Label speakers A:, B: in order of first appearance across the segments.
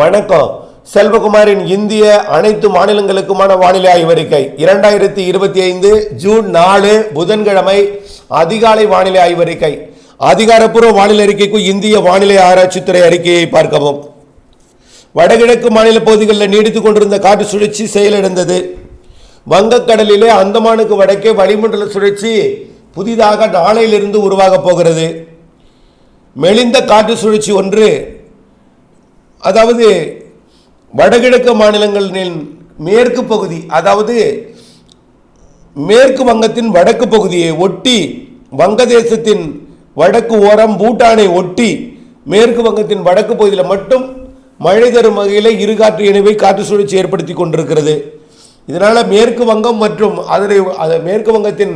A: வணக்கம். செல்வகுமாரின் இந்திய அனைத்து மாநிலங்களுக்குமான வானிலை ஆய்வறிக்கை இரண்டாயிரத்தி இருபத்தி ஐந்து ஜூன் நாலு புதன்கிழமை அதிகாலை வானிலை ஆய்வறிக்கை அதிகாரப்பூர்வ வானிலை அறிக்கைக்கு இந்திய வானிலை ஆராய்ச்சித்துறை அறிக்கையை பார்க்கவும். வடகிழக்கு மாநில பகுதிகளில் நீடித்துக் கொண்டிருந்த காற்று சுழற்சி செயலிழந்தது. வங்கக்கடலிலே அந்தமானுக்கு வடக்கே வளிமண்டல சுழற்சி புதிதாக நாளையிலிருந்து உருவாகப் போகிறது. மெலிந்த காற்று சுழற்சி ஒன்று அதாவது வடகிழக்கு மாநிலங்களின் மேற்கு பகுதி அதாவது மேற்கு வங்கத்தின் வடக்கு பகுதியை ஒட்டி வங்கதேசத்தின் வடக்கு ஓரம் பூட்டானை ஒட்டி மேற்கு வங்கத்தின் வடக்கு பகுதியில் மட்டும் மழை தரும் வகையில் இருகாற்று இணைவை காற்று சுழற்சி ஏற்படுத்தி கொண்டிருக்கிறது. இதனால் மேற்கு வங்கம் மற்றும் அதனை மேற்கு வங்கத்தின்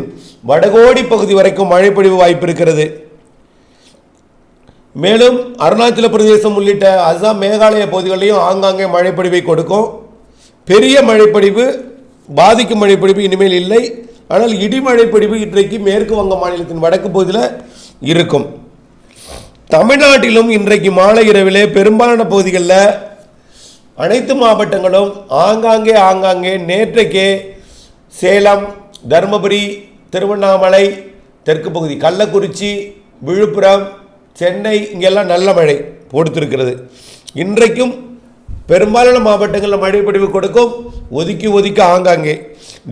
A: வடகோடி பகுதி வரைக்கும் மழை பொழிவு வாய்ப்பு இருக்கிறது. மேலும் அருணாச்சல பிரதேசம் உள்ளிட்ட அசாம் மேகாலய பகுதிகளிலையும் ஆங்காங்கே மழைப்பொழிவை கொடுக்கும். பெரிய மழைப்பொழிவு பாதிக்கும் மழைப்பொழிவு இனிமேல் இல்லை. ஆனால் இடிமழைப்பொழிவு இன்றைக்கு மேற்கு வங்க மாநிலத்தின் வடக்கு பகுதியில் இருக்கும். தமிழ்நாட்டிலும் இன்றைக்கு மாலை இரவிலே பெரும்பாலான பகுதிகளில் அனைத்து மாவட்டங்களும் ஆங்காங்கே ஆங்காங்கே நேற்றைக்கே சேலம் தருமபுரி திருவண்ணாமலை தெற்கு பகுதி கள்ளக்குறிச்சி விழுப்புரம் சென்னை இங்கெல்லாம் நல்ல மழை பொறுத்திருக்கிறது இன்றைக்கும் பெரும்பாலான மாவட்டங்களில் மழை பொழிவு கொடுக்கும். ஒதுக்கி ஒதுக்கி ஆங்காங்கே.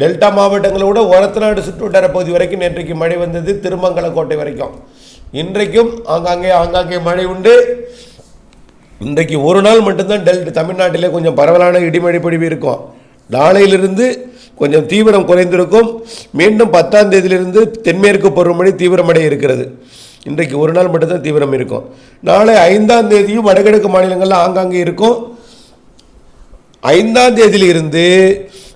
A: டெல்டா மாவட்டங்களை விட ஒரத்தநாடு சுற்றுவட்டார பகுதி வரைக்கும் நேற்றைக்கு மழை வந்தது திருமங்கலக்கோட்டை வரைக்கும். இன்றைக்கும் ஆங்காங்கே ஆங்காங்கே மழை உண்டு. இன்றைக்கு ஒரு நாள் மட்டும்தான் டெல்ட் தமிழ்நாட்டிலே கொஞ்சம் பரவலான இடிமழை பொழிவு இருக்கும். நாளையிலிருந்து கொஞ்சம் தீவிரம் குறைந்திருக்கும். மீண்டும் பத்தாம் தேதியிலிருந்து தென்மேற்கு பருவமழை தீவிரமடைய இருக்கிறது. இன்றைக்கு ஒரு நாள் மட்டும்தான் தீவிரம் இருக்கும். நாளை ஐந்தாம் தேதியும் வடகிழக்கு மாநிலங்களில் ஆங்காங்கே இருக்கும். ஐந்தாம் தேதியிலிருந்து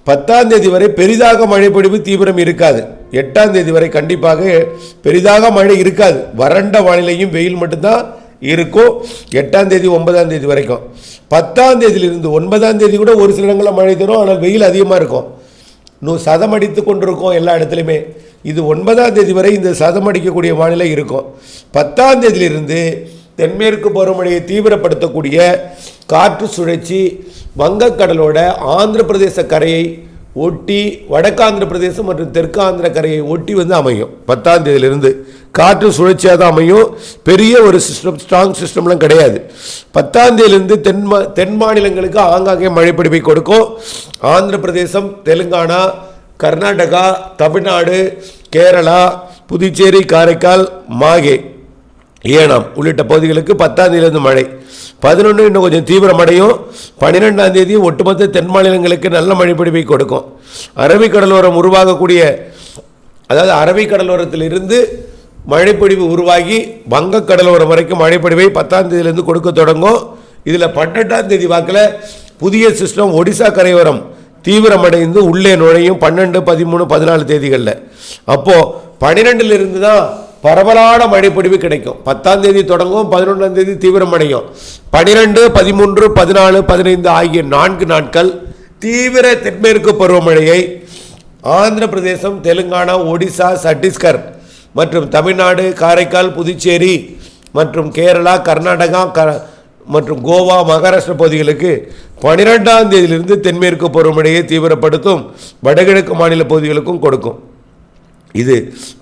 A: பத்தாம் தேதி வரை பெரிதாக மழை பொழிவு தீவிரம் இருக்காது. எட்டாம் தேதி வரை கண்டிப்பாக பெரிதாக மழை இருக்காது. வறண்ட வானிலையும் வெயில் மட்டும்தான் இருக்கும். எட்டாம் தேதி ஒன்பதாம் தேதி வரைக்கும். பத்தாம் தேதியிலிருந்து ஒன்பதாம் தேதி கூட ஒரு சில இடங்களில் மழை தரும். ஆனால் வெயில் அதிகமாக இருக்கும். நூ சதம் அடித்து கொண்டிருக்கோம் எல்லா இடத்துலையுமே இது ஒன்பதாம் தேதி வரை இந்த சதம் அடிக்கக்கூடிய வானிலை இருக்கும். பத்தாம் தேதியிலிருந்து தென்மேற்கு பருவமழையை தீவிரப்படுத்தக்கூடிய காற்று சுழற்சி வங்கக்கடலோட ஆந்திர பிரதேச கரையை ஒட்டி வடக்காந்திர பிரதேசம் மற்றும் தெற்காந்திர கரையை ஒட்டி வந்து அமையும். பத்தாம் தேதியிலிருந்து காற்று சுழற்சியாக தான் அமையும். பெரிய ஒரு சிஸ்டம் ஸ்ட்ராங் சிஸ்டம்லாம் கிடையாது. பத்தாம் தேதியிலிருந்து தென் மா தென் மாநிலங்களுக்கு ஆங்காங்கே மழைப்பிடிப்பை கொடுக்கும். ஆந்திர பிரதேசம் தெலுங்கானா கர்நாடகா தமிழ்நாடு கேரளா புதுச்சேரி காரைக்கால் மாகே. ஏனாம் உள்ளிட்ட பகுதிகளுக்கு பத்தாம் தேதியிலிருந்து மழை. பதினொன்று இன்னும் கொஞ்சம் தீவிரமடையும். பன்னிரெண்டாம் தேதி ஒட்டுமொத்த தென் மாநிலங்களுக்கு நல்ல மழைப்பிடிப்பை கொடுக்கும். அரபிக்கடலோரம் உருவாகக்கூடிய அதாவது அரபிக்கடலோரத்தில் இருந்து மழைப்பொழிவு உருவாகி வங்கக்கடலோரம் வரைக்கும் மழைப்பொழிவை பத்தாம் தேதியிலேருந்து கொடுக்க தொடங்கும். இதில் பன்னெண்டாம் தேதி வாக்கில் புதிய சிஸ்டம் ஒடிசா கரையோரம் தீவிரமடைந்து உள்ளே நுழையும் பன்னெண்டு பதிமூணு பதினாலு தேதிகளில். அப்போது பன்னிரெண்டுலேருந்து தான் பரவலான மழைப்பொழிவு கிடைக்கும். பத்தாம் தேதி தொடங்கும் பதினொன்றாம் தேதி தீவிரமடையும் பனிரெண்டு பதிமூன்று பதினாலு பதினைந்து ஆகிய நான்கு நாட்கள் தீவிர தென்மேற்கு பருவமழையை ஆந்திர பிரதேசம் தெலுங்கானா ஒடிசா சட்டீஸ்கர் மற்றும் தமிழ்நாடு காரைக்கால் புதுச்சேரி மற்றும் கேரளா கர்நாடகா க மற்றும் கோவா மகாராஷ்டிரா பகுதிகளுக்கு பனிரெண்டாம் தேதியிலிருந்து தென்மேற்கு பருவமழையை தீவிரப்படுத்தும் வடகிழக்கு மாநில பகுதிகளுக்கும் கொடுக்கும். இது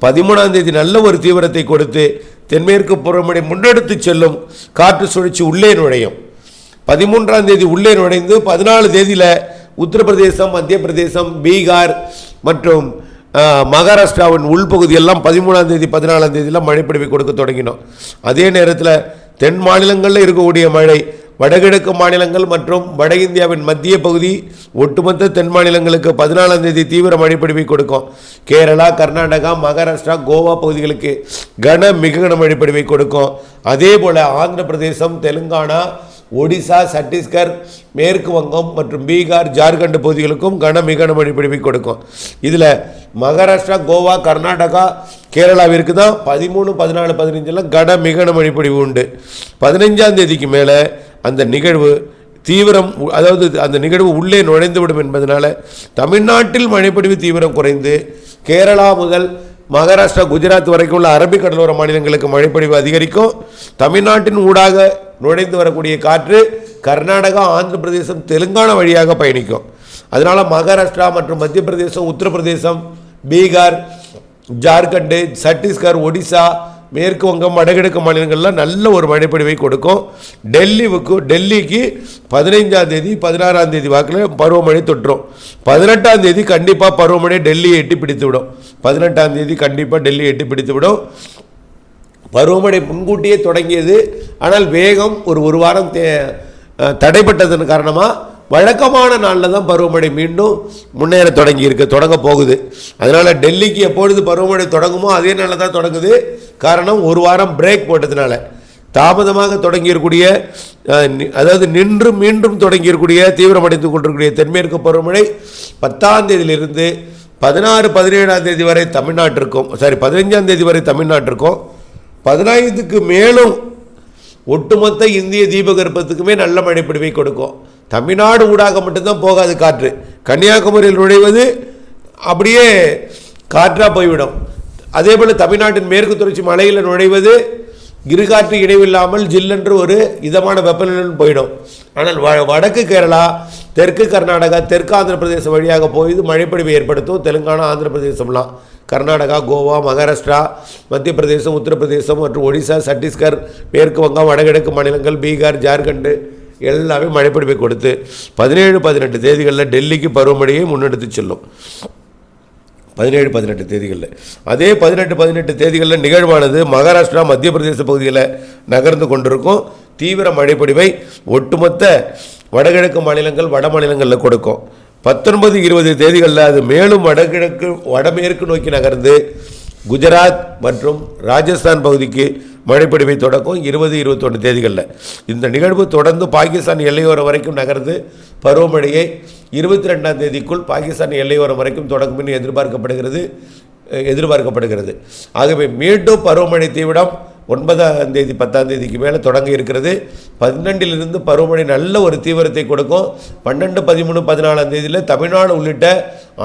A: பதிமூணாம் தேதி நல்ல ஒரு தீவிரத்தை கொடுத்து தென்மேற்கு பருவமழை முன்னெடுத்து செல்லும் காற்று சுழற்சி உள்ளே நுழையும். பதிமூன்றாம் தேதி உள்ளே நுழைந்து பதினாலு தேதியில் உத்தரப்பிரதேசம் மத்திய பிரதேசம் பீகார் மற்றும் மகாராஷ்டிராவின் உள்பகுதியெல்லாம் பதிமூணாம் தேதி பதினாலாம் தேதியெல்லாம் மழைப்பிடிவை கொடுக்க தொடங்கினோம். அதே நேரத்தில் தென் மாநிலங்களில் இருக்கக்கூடிய மழை வடகிழக்கு மாநிலங்கள் மற்றும் வட இந்தியாவின் மத்திய பகுதி ஒட்டுமொத்த தென் மாநிலங்களுக்கு பதினாலாம் தேதி தீவிர மழைப்பிடிவை கொடுக்கும். கேரளா கர்நாடகா மகாராஷ்டிரா கோவா பகுதிகளுக்கு கன மிக கன மழைப்பிடிவை கொடுக்கும். அதே போல் ஆந்திர பிரதேசம் தெலுங்கானா ஒடிசா சத்தீஸ்கர் மேற்கு வங்கம் மற்றும் பீகார் ஜார்க்கண்ட் பகுதிகளுக்கும் கன மிக கன மழைப்பிடிவை கொடுக்கும். இதில் மகாராஷ்டிரா கோவா கர்நாடகா கேரளாவிற்கு தான் பதிமூணு பதினாலு பதினஞ்செல்லாம் கன மிக மழைப்பொழிவு உண்டு. பதினைஞ்சாம் தேதிக்கு மேலே அந்த நிகழ்வு தீவிரம் உ- அதாவது அந்த நிகழ்வு உள்ளே நுழைந்துவிடும் என்பதனால் தமிழ்நாட்டில் மழைப்பொழிவு தீவிரம் குறைந்து கேரளா முதல் மகாராஷ்டிரா குஜராத் வரைக்கும் உள்ள அரபிக் கடலோர மாநிலங்களுக்கு மழைப்பொழிவு அதிகரிக்கும். தமிழ்நாட்டின் ஊடாக நுழைந்து வரக்கூடிய காற்று கர்நாடகா ஆந்திர பிரதேசம் தெலுங்கானா வழியாக பயணிக்கும். அதனால் மகாராஷ்டிரா மற்றும் மத்திய பிரதேசம் உத்தரப்பிரதேசம் பீகார் ஜார்க்கண்டு சத்தீஸ்கர் ஒடிசா மேற்கு வங்கம் வடகிழக்கு மாநிலங்கள்லாம் நல்ல ஒரு மழைப்பொழிவை கொடுக்கும். டெல்லிவுக்கு டெல்லிக்கு பதினைஞ்சாம் தேதி பதினாறாம் தேதி வாக்கில் பருவமழை தொற்றும். பதினெட்டாம் தேதி கண்டிப்பாக பருவமழை டெல்லியை எட்டி பிடித்து விடும் பதினெட்டாம் தேதி கண்டிப்பாக டெல்லியை எட்டி பிடித்து விடும் பருவமழை முன்கூட்டியே தொடங்கியது. ஆனால் வேகம் ஒரு ஒரு வாரம் தே தடைப்பட்டதன் காரணமாக வழக்கமான நாளில் தான் பருவமழை மீண்டும் முன்னேற தொடங்கி இருக்கு தொடங்க போகுது. அதனால் டெல்லிக்கு எப்பொழுது பருவமழை தொடங்குமோ அதே நாளில் தான் தொடங்குது. காரணம் ஒரு வாரம் பிரேக் போட்டதுனால. தாமதமாக தொடங்கியிருக்கூடிய அதாவது நின்று மீண்டும் தொடங்கியிருக்கூடிய தீவிரமடைந்து கொண்டிருக்கூடிய தென்மேற்கு பருவமழை பத்தாம் தேதியிலிருந்து பதினாறு பதினேழாம் தேதி வரை தமிழ்நாட்டிற்கும் சாரி பதினஞ்சாம் தேதி வரை தமிழ்நாட்டிற்கும் பதினைந்துக்கு மேலும் ஒட்டுமொத்த இந்திய தீபகற்பத்துக்குமே நல்ல மழைப்பிடிவை கொடுக்கும். தமிழ்நாடு ஊடாக மட்டும்தான் போகாது காற்று. கன்னியாகுமரியில் நுழைவது அப்படியே காற்றாக போய்விடும். அதே போல் தமிழ்நாட்டின் மேற்கு தொடர்ச்சி மலையில் நுழைவது இருகாற்று இணைவில்லாமல் ஜில்லென்று ஒரு இதமான வெப்பநிலையில் போயிடும். ஆனால் வ வடக்கு கேரளா தெற்கு கர்நாடகா தெற்கு ஆந்திர பிரதேசம் வழியாக போய் இது மழைப்பொழிவை ஏற்படுத்தும். தெலுங்கானா ஆந்திர பிரதேசம்லாம் கர்நாடகா கோவா மகாராஷ்டிரா மத்திய பிரதேசம் உத்தரப்பிரதேசம் மற்றும் ஒடிசா சத்தீஸ்கர் மேற்கு வங்கம் வடகிழக்கு மாநிலங்கள் பீகார் ஜார்க்கண்டு எல்லாமே மழைப்பிடிப்பை கொடுத்து பதினேழு பதினெட்டு தேதிகளில் டெல்லிக்கு பருவமழையை முன்னெடுத்து செல்லும். பதினேழு பதினெட்டு தேதிகளில். அதே பதினெட்டு பதினெட்டு தேதிகளில் நிகழ்வானது மகாராஷ்டிரா மத்திய பிரதேச பகுதியில் நகர்ந்து கொண்டிருக்கும். தீவிர மழைப்பொழிவை ஒட்டுமொத்த வடகிழக்கு மாநிலங்கள் வட மாநிலங்களில் கொடுக்கும். பத்தொன்பது இருபது தேதிகளில் அது மேலும் வடகிழக்கு வடமேற்கு நோக்கி நகர்ந்து குஜராத் மற்றும் ராஜஸ்தான் பகுதிக்கு மழைப்பொழிவை தொடக்கும் இருபது இருபத்தொன்று தேதிகளில். இந்த நிகழ்வு தொடர்ந்து பாகிஸ்தான் எல்லையோரம் வரைக்கும் நகர்ந்து பருவமழையை இருபத்தி ரெண்டாம் தேதிக்குள் பாகிஸ்தான் எல்லையோரம் வரைக்கும் தொடங்கும் என்று எதிர்பார்க்கப்படுகிறது எதிர்பார்க்கப்படுகிறது. ஆகவே மீண்டும் பருவமழை தீவிரம் ஒன்பதாம் தேதி பத்தாம் தேதிக்கு மேலே தொடங்க இருக்கிறது. பன்னெண்டிலிருந்து பருவமழை நல்ல ஒரு தீவிரத்தை கொடுக்கும். பன்னெண்டு பதிமூணு பதினாலாம் தேதியில் தமிழ்நாடு உள்ளிட்ட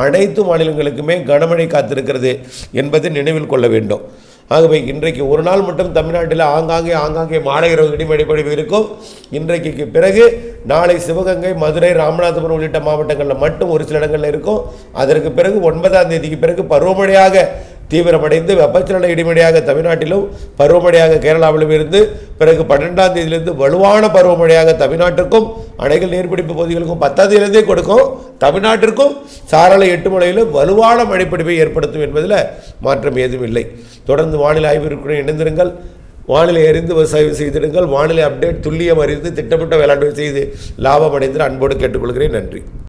A: அனைத்து மாநிலங்களுக்குமே கனமழை காத்திருக்கிறது என்பதை நினைவில் கொள்ள வேண்டும். ஆகவே இன்றைக்கு ஒரு நாள் மட்டும் தமிழ்நாட்டில் ஆங்காங்கே ஆங்காங்கே மாலை இரவு இடிமழை பொழிவு இருக்கும். இன்றைக்கு பிறகு நாளை சிவகங்கை மதுரை ராமநாதபுரம் உள்ளிட்ட மாவட்டங்களில் மட்டும் ஒரு சில இடங்களில் இருக்கும். அதற்கு பிறகு ஒன்பதாம் தேதிக்கு பிறகு பருவமழையாக தீவிரமடைந்து வெப்பச்சலன இடிமழையாக தமிழ்நாட்டிலும் பருவமழையாக கேரளாவிலும் இருந்து பிறகு பன்னெண்டாம் தேதியிலிருந்து வலுவான பருவமழையாக தமிழ்நாட்டுக்கும் அணைகள் நீர்பிடிப்பு பகுதிகளுக்கும் பத்தாம் தேதியிலிருந்தே கொடுக்கும். தமிழ்நாட்டிற்கும் சாரலை எட்டு மலையிலும் வலுவான மழைப்பிடிப்பை ஏற்படுத்தும் என்பதில் மாற்றம் ஏதும் இல்லை தொடர்ந்து வானிலை ஆய்விற்குடன் இணைந்திருங்கள். வானிலை அறிந்து விவசாயம் செய்திடுங்கள். வானிலை அப்டேட் துல்லியம் அறிந்து திட்டமிட்ட வேளாண்மை செய்து லாபம் அடைந்து அன்போடு கேட்டுக்கொள்கிறேன். நன்றி.